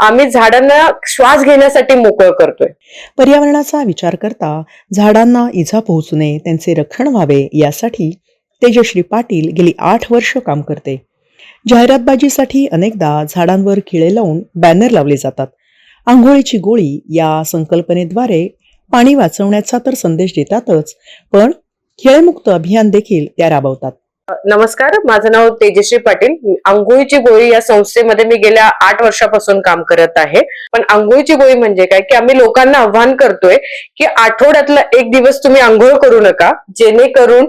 आम्ही झाडांना श्वास घेण्यासाठी मोकळं करतोय. पर्यावरणाचा विचार करता झाडांना इजा पोहोचू नये त्यांचे रक्षण व्हावे यासाठी तेजश्री पाटील गेली आठ वर्ष काम करते. जाहिरातबाजीसाठी अनेकदा झाडांवर खिळे लावून बॅनर लावले जातात. आंघोळीची गोळी या संकल्पनेद्वारे पाणी वाचवण्याचा तर संदेश देतातच पण खिळेमुक्त अभियान देखील त्या राबवतात. नमस्कार. माझं नाव तेजश्री पाटील. अंघोळीची गोळी या संस्थेमध्ये मी गेल्या आठ वर्षापासून काम करत आहे. पण अंघोळीची गोळी म्हणजे काय? की आम्ही लोकांना आव्हान करतोय की आठवड्यातला एक दिवस तुम्ही आंघोळ करू नका जेणेकरून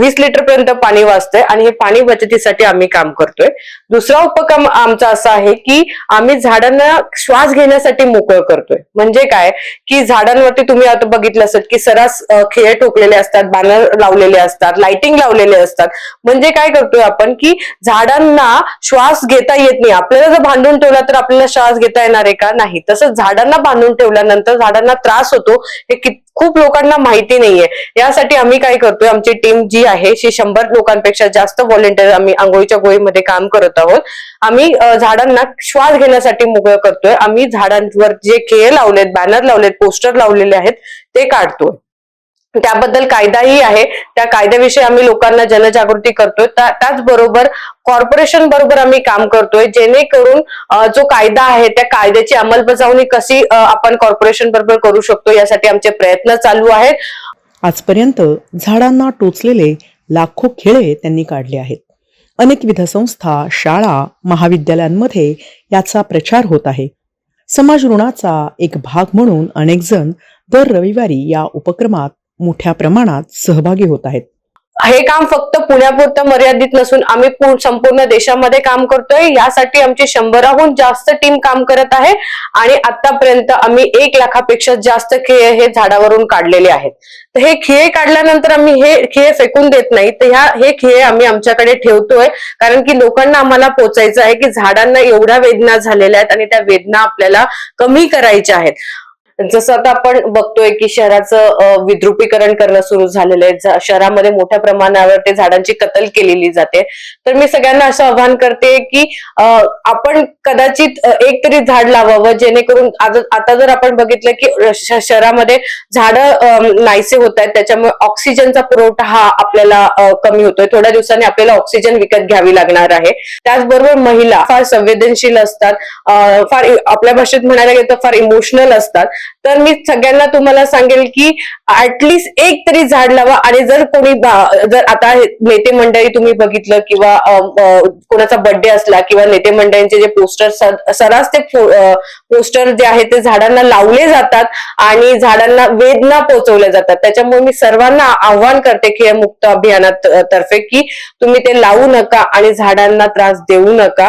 वीस लिटर पर्यंत पाणी वाचतंय आणि हे पाणी बचतीसाठी आम्ही काम करतोय. दुसरा उपक्रम आमचा असा आहे की आम्ही झाडांना श्वास घेण्यासाठी मोकळं करतोय. म्हणजे काय? की झाडांवरती तुम्ही आता बघितलं असत की सरास खेळ ठोकलेले असतात बॅनर लावलेले असतात लाइटिंग लावलेले असतात. म्हणजे काय करतोय आपण की झाडांना श्वास घेता येत नाही. आपल्याला जर बांधून ठेवला तर आपल्याला श्वास घेता येणार आहे का? नाही. तसंच झाडांना बांधून ठेवल्यानंतर झाडांना त्रास होतो हे कित- खूप लोकांना माहिती नाहीये. यासाठी आम्ही काय करतोय आमची टीम जी आहे ती शंभर लोकांपेक्षा जास्त व्हॉलेंटियर आम्ही आंघोळीच्या गोळीमध्ये काम करत आहोत आम्ही झाडांना श्वास घेण्यासाठी मोकळं करतोय. आम्ही झाडांवर जे खेळ लावलेत बॅनर लावलेत पोस्टर लावलेले आहेत ते काढतोय. त्याबद्दल कायदाही आहे. त्या कायद्याविषयी आम्ही लोकांना जनजागृती करतोय. त्याचबरोबर कॉर्पोरेशन बरोबर आम्ही काम करतोय. जेणेकरून जो कायदा आहे त्या कायद्याची अंमलबजावणी कशी आपण कॉर्पोरेशन बरोबर करू शकतो यासाठी आमचे प्रयत्न चालू आहेत. आजपर्यंत झाडांना टोचलेले लाखो खेळे त्यांनी काढले आहेत. अनेकविध संस्था शाळा महाविद्यालयांमध्ये याचा प्रचार होत आहे. समाज ऋणाचा एक भाग म्हणून अनेकजण दर रविवारी या उपक्रमात मोठ्या प्रमाणात सहभागी होत आहेत. हे काम फक्त पुण्यापुरतं मर्यादित नसून आम्ही संपूर्ण देशामध्ये काम करतोय. यासाठी आमची शंभराहून जास्त टीम काम करत आहे. आणि आतापर्यंत आम्ही एक लाखापेक्षा जास्त खिळे हे झाडावरून काढलेले आहेत. तर हे खिळे काढल्यानंतर आम्ही हे खिळे फेकून देत नाही. तर ह्या हे खिळे आम्ही आमच्याकडे ठेवतोय. कारण की लोकांना आम्हाला पोचायचं आहे की झाडांना एवढ्या वेदना झालेल्या आहेत आणि त्या वेदना आपल्याला कमी करायच्या आहेत. जसं आता आपण बघतोय की शहराचं विद्रुपीकरण करणं सुरू झालेलं आहे. शहरामध्ये मोठ्या प्रमाणावर ते झाडांची कतल केलेली जाते. तर मी सगळ्यांना असं आव्हान करते की आपण कदाचित एक तरी झाड लावावं जेणेकरून आता जर आपण बघितलं की शहरामध्ये झाडं नाहीसे होत आहेत. त्याच्यामुळे ऑक्सिजनचा पुरवठा हा आपल्याला कमी होतोय. थोड्या दिवसांनी आपल्याला ऑक्सिजन विकत घ्यावी लागणार आहे. त्याचबरोबर महिला फार संवेदनशील असतात. फार आपल्या भाषेत म्हणायला गेलं तर फार इमोशनल असतात. तर मी सगळ्यांना तुम्हाला सांगेल की ऍटलिस्ट एक तरी झाड लावा आणि जर कोणी जर आता नेते मंडळी तुम्ही बघितलं किंवा कोणाचा बर्थडे असला किंवा नेते मंडळींचे जे पोस्टर सरास ते पोस्टर जे आहे ते झाडांना लावले जातात आणि झाडांना वेदना पोहोचवल्या जातात. त्याच्यामुळे मी सर्वांना आव्हान करते खेळमुक्त अभियानात तर्फे की तुम्ही ते लावू नका आणि झाडांना त्रास देऊ नका.